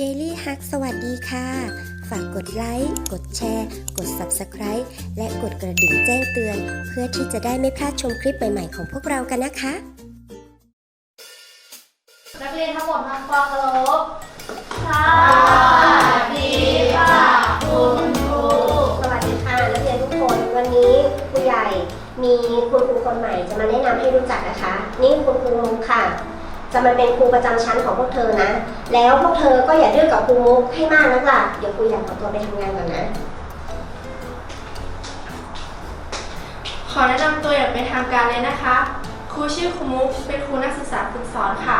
Daily Hack สวัสดีค่ะ ฝากกดไลค์ กดแชร์ กด Subscribe และกดกระดิ่งแจ้งเตือน เพื่อที่จะได้ไม่พลาดชมคลิปใหม่ ๆ ของพวกเรากันนะคะ นักเรียนทั้งหมดทำความเคารพสวัสดีค่ะ คุณครู สวัสดีค่ะนักเรียนทุกคน วันนี้ครูใหญ่มีคุณครูคนใหม่จะมาแนะนำให้รู้จักนะคะ นี่คุณครูมุกค่ะ จะมาเป็นครูประจำชั้นของพวกเธอนะ แล้วพวกเธอก็อย่าดื้อกับครูมุกให้มากนักล่ะ เดี๋ยวครูใหญ่ขอตัวไปทำงานก่อนนะ ขอแนะนำตัวอย่างเป็นทางการเลยนะคะ ครูชื่อครูมุก เป็นครูนักศึกษาฝึกสอนค่ะ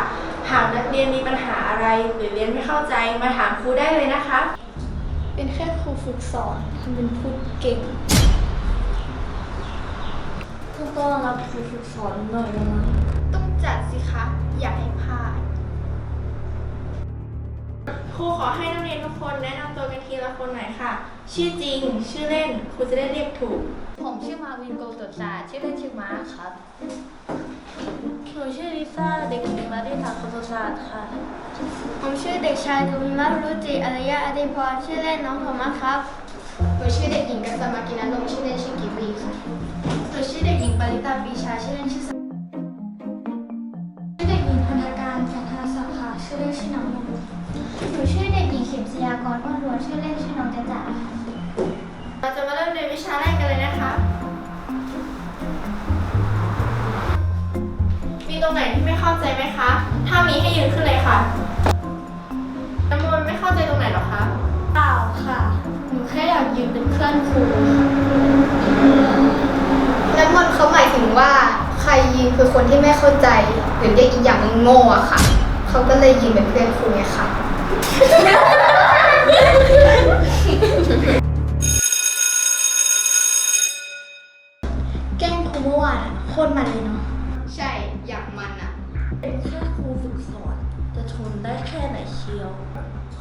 หากนักเรียนมีปัญหาอะไร หรือเรียนไม่เข้าใจมาถามครูได้เลยนะคะ เป็นแค่ครูฝึกสอนทำเป็นพูดเก่งต้องต้อนรับครูฝึกสอนหน่อยนะต้อง จัดสิคะ อย่าให้พลาด ครูขอให้นักเรียนทุกคนแนะนำตัวกันทีละคนหน่อยค่ะ ชื่อจริง ชื่อเล่น ครูจะได้เรียกถูก ผมชื่อมาวินโกลตศาสตร์ชื่อเล่นชื่อม้าครับหนูชื่อลิซ่าเด็กหญิงมาดิฐาครุศาสตร์ค่ะ ผมชื่อเด็กชายกวินมารุจิอารยะอดิพรชื่อเล่นน้องโทมัสครับผมชื่อเด็กหญิงกัสมากินานมชื่อเล่นชื่อ นรวนชื่อเล่นชื่อน้องจ๊ะจ๋าค่ะเราจะมาเริ่มเรียนวิชาแรกกันเลยนะคะ มีตรงไหนที่ไม่เข้าใจไหมคะ ถ้ามีให้ยืนขึ้นเลยค่ะน้ำมนต์ไม่เข้าใจตรงไหนหรอคะ เปล่าค่ะ หนูแค่อยากยืนเป็นเพื่อนครูแล้วมันเขาหมายถึงว่าใครยิงคือคนที่ไม่เข้าใจหรือเรียกอีกอย่างว่าโง่อะค่ะ เขาก็เลยยิงเป็นเพื่อนครูไงค่ะ แกล้งครูเมื่อวานอะโคตรมันเลยเนาะ ใช่ อยากมันอะเป็นแค่ครูฝึกสอน จะทนได้แค่ไหนเชียว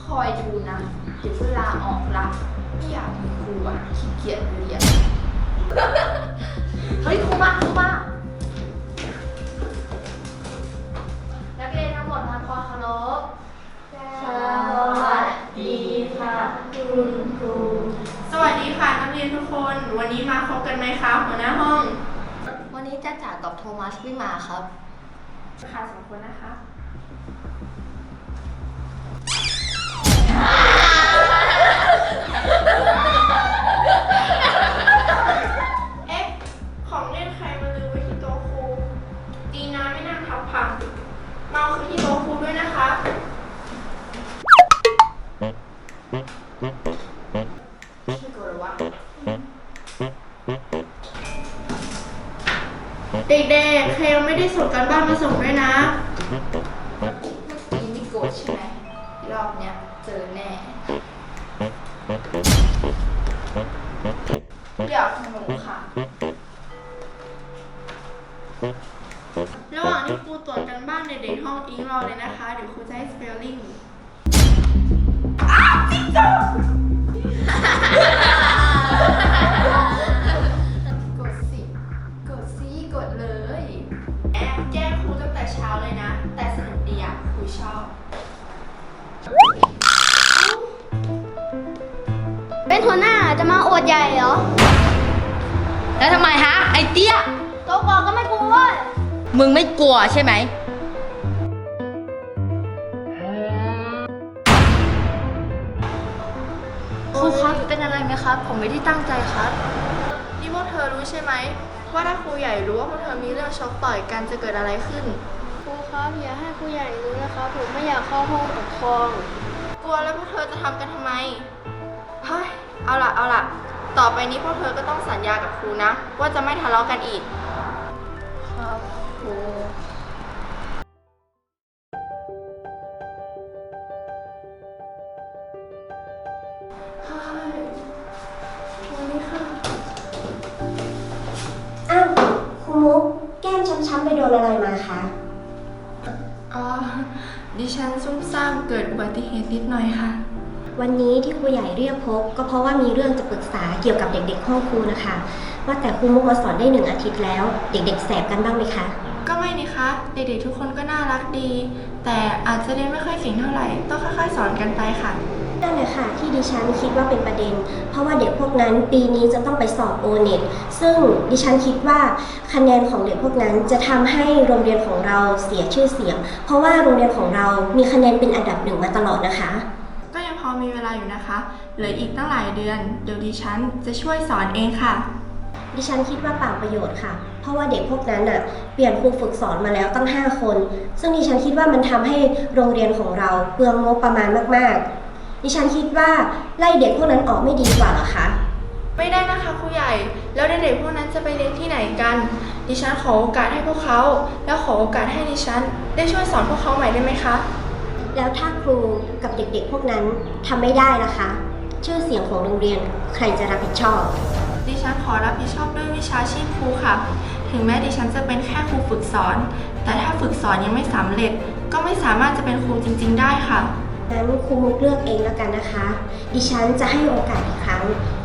คอยดูนะ เดี๋ยวเวลาออกละไม่อยากมีครูอะขี้เกียจเรียน นนี้จ้าจ๋ากับโทมัสไม่มาครับค่ะสองคนนะคะ ไม่ได้ส่งการบ้านมาส่งด้วยนะเมื่อกี้ไม่โกรธใช่ไหมรอบเนี้ยเจอแน่เดี๋ยวขนมค่ะระ ดีอะครูชอบ เป็นหัวหน้าจะมาอวดใหญ่เหรอ แล้วทำไมฮะ ไอเตี้ย โต๊ะบอกก็ไม่กลัวเว้ยมึงไม่กลัวใช่ไหม ครูครับ เป็นอะไรไหมครับ ผมไม่ได้ตั้งใจครับ นี่พวกเธอรู้ใช่ไหม ว่าถ้าครูใหญ่รู้ว่าพวกเธอมีเรื่องชกต่อยกันจะเกิดอะไรขึ้น ครูครับ อย่าให้ครูใหญ่รู้นะครับ ผมไม่อยากเข้าห้องปกครอง กลัวแล้วพวกเธอจะทำกันทำไม เฮ้ย เอาล่ะเอาล่ะต่อไปนี้พวกเธอก็ต้องสัญญากับครูนะ ว่าจะไม่ทะเลาะกันอีก ครับครูอ้าวครูมุกแก้มช้ำๆไปโดนอะไรมาคะอ๋อ ดิฉันซุ่มซ่ามเกิดอุบัติเหตุนิดหน่อยค่ะ วันนี้ที่ครูใหญ่เรียกพบ ก็เพราะว่ามีเรื่องจะปรึกษาเกี่ยวกับเด็กๆห้องครูนะคะ ว่าแต่ครูมุกมาสอนได้หนึ่งอาทิตย์แล้ว เด็กๆแสบกันบ้างไหมคะ ก็ไม่นี่คะ เด็กๆทุกคนก็น่ารักดี แต่อาจจะเรียนไม่ค่อยเก่งเท่าไหร่ ต้องค่อยๆสอนกันไปค่ะ นั่นแหละค่ะที่ดิฉันคิดว่าเป็นประเด็น เพราะว่าเด็กพวกนั้นปีนี้จะต้องไปสอบโอเน็ตซึ่งดิฉันคิดว่าคะแนนของเด็กพวกนั้นจะทำให้โรงเรียนของเราเสียชื่อเสียง เพราะว่าโรงเรียนของเรามีคะแนนเป็นอันดับหนึ่งมาตลอดนะคะ ก็ยังพอมีเวลาอยู่นะคะเหลืออีกตั้งหลายเดือน เดี๋ยวดิฉันจะช่วยสอนเองค่ะดิฉันคิดว่าเปล่าประโยชน์ค่ะ เพราะว่าเด็กพวกนั้นน่ะเปลี่ยนครูฝึกสอนมาแล้วตั้ง 5 คน ซึ่งดิฉันคิดว่ามันทำให้โรงเรียนของเราเปลืองงบประมาณมาก ๆ ดิฉันคิดว่าไล่เด็กพวกนั้นออกไม่ดีกว่าเหรอคะ ไม่ได้นะคะครูใหญ่ แล้วเด็กๆพวกนั้นจะไปเรียนที่ไหนกัน ดิฉันขอโอกาสให้พวกเขา แล้วขอโอกาสให้ดิฉัน ได้ช่วยสอนพวกเขาใหม่ได้ไหมคะ แล้วถ้าครูกับเด็กๆ พวกนั้นทำไม่ได้ล่ะคะ ชื่อเสียงของโรงเรียนใครจะรับผิดชอบ ดิฉันขอรับผิดชอบด้วยวิชาชีพครูค่ะ ถึงแม้ดิฉันจะเป็นแค่ครูฝึกสอน แต่ถ้าฝึกสอนยังไม่สำเร็จ ก็ไม่สามารถจะเป็นครูจริง ๆ ได้ค่ะ งั้นครูมุกเลือกเองแล้วกันนะคะ ดิฉันจะให้โอกาสอีกครั้ง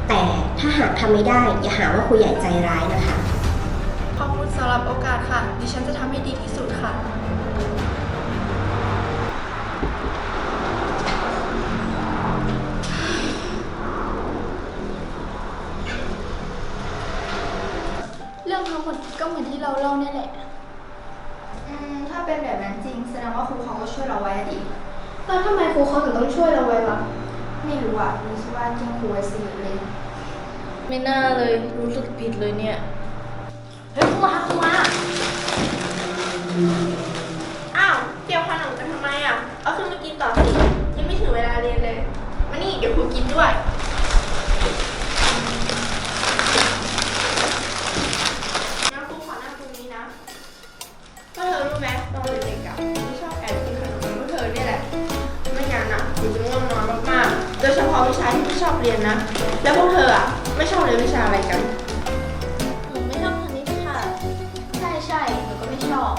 แต่ถ้าหากทำไม่ได้ อย่าหาว่าครูใหญ่ใจร้ายนะคะ ขอบคุณสำหรับโอกาสค่ะ ดิฉันจะทำให้ดีที่สุดค่ะ เรื่องทั้งหมดก็เหมือนที่เราเล่าเนี่ยแหละ อืม ถ้าเป็นแบบนั้นจริง แสดงว่าครูเขาก็ช่วยเราไว้อะดิ แล้วทำไมครูเขาถึงต้องช่วยเราไว้วะไม่รู้อะรู้สึกว่าจริงครูไว้สนิทเลย ไม่น่าเลยรู้สึกผิดเลยเนี่ย เฮ้ยครูมาครูมาอ้าวเกี่ยวขนมกันทำไมอะ เอาขึ้นมากินต่อสิยังไม่ถึงเวลาเรียนเลย มานี่เดี๋ยวครูกินด้วยงั้นครูขอนั่งตรงนี้นะก็เธอรู้ไหมตอนเด็กๆอะ งั้นอะหนูจะง่วงนอนมากๆ โดยเฉพาะวิชาที่ไม่ชอบเรียนนะ แล้วพวกเธออะไม่ชอบเรียนวิชาอะไรกัน หนูไม่ชอบคณิตค่ะ ใช่ใช่หนูก็ไม่ชอบ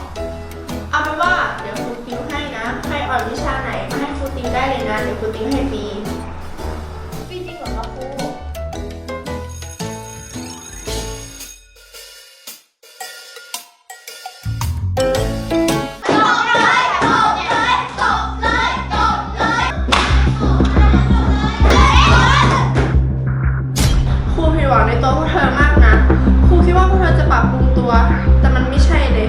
เอาเป็นว่าเดี๋ยวครูติวให้นะ ใครอ่อนวิชาไหนมาให้ครูติวได้เลยนะ เดี๋ยวครูติวให้ฟรี ตัวพวกเธอมากนะ ครูคิดว่าพวกเธอจะปรับปรุงตัว แต่มันไม่ใช่เลย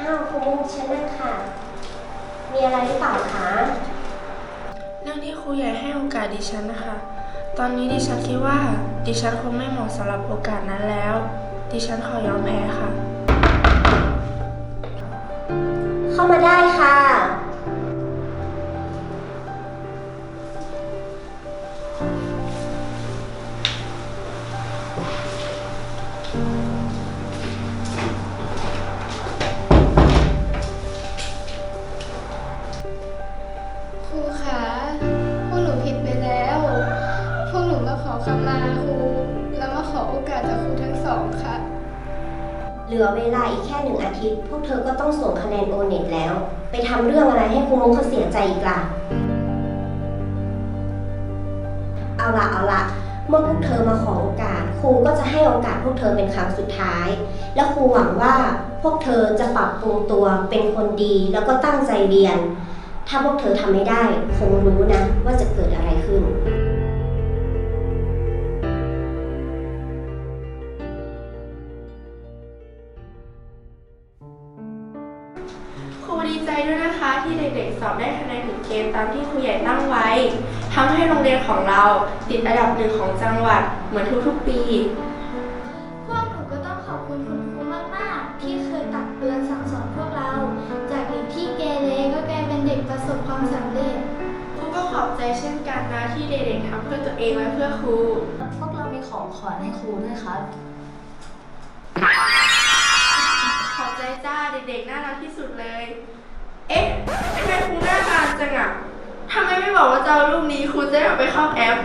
อ้าวครูมุกเชิญนั่งค่ะ มีอะไรหรือเปล่าคะ เรื่องที่ครูใหญ่ให้โอกาสดิฉันนะคะ ตอนนี้ดิฉันคิดว่า ดิฉันคงไม่เหมาะสำหรับโอกาสนั้นแล้ว ดิฉันขอยอมแพ้ค่ะ เข้ามาได้ค่ะ เหลือเวลาอีกแค่หนึ่งอาทิตย์ พวกเธอก็ต้องส่งคะแนนโอเน็ตแล้ว ไปทำเรื่องอะไรให้ครูมุกเขาเสียใจอีกล่ะ เอาละเอาละเมื่อพวกเธอมาขอโอกาส ครูก็จะให้โอกาสพวกเธอเป็นครั้งสุดท้าย และครูหวังว่าพวกเธอจะปรับปรุงตัวเป็นคนดีแล้วก็ตั้งใจเรียน ถ้าพวกเธอทำไม่ได้ คงรู้นะว่าจะเกิด ติดอันดับหนึ่งของจังหวัดเหมือนทุกๆปี พวกหนูก็ต้องขอบคุณคุณครูมาก ๆ ที่เคยตักเตือนสั่งสอนพวกเรา จากเด็กที่เกเรก็กลายเป็นเด็กประสบความสำเร็จ ครูก็ขอบใจเช่นกันนะที่เด็กๆทำเพื่อตัวเองและเพื่อครู พวกเรามีของขวัญให้ครูด้วยครับ ขอบใจจ้าเด็กๆน่ารักที่สุดเลย เอ๊ะทำไมครูหน้าตาจังอะทำไมไม่บอกว่าจะเอารูปนี้ครูจะได้เอาไปเข้าแอป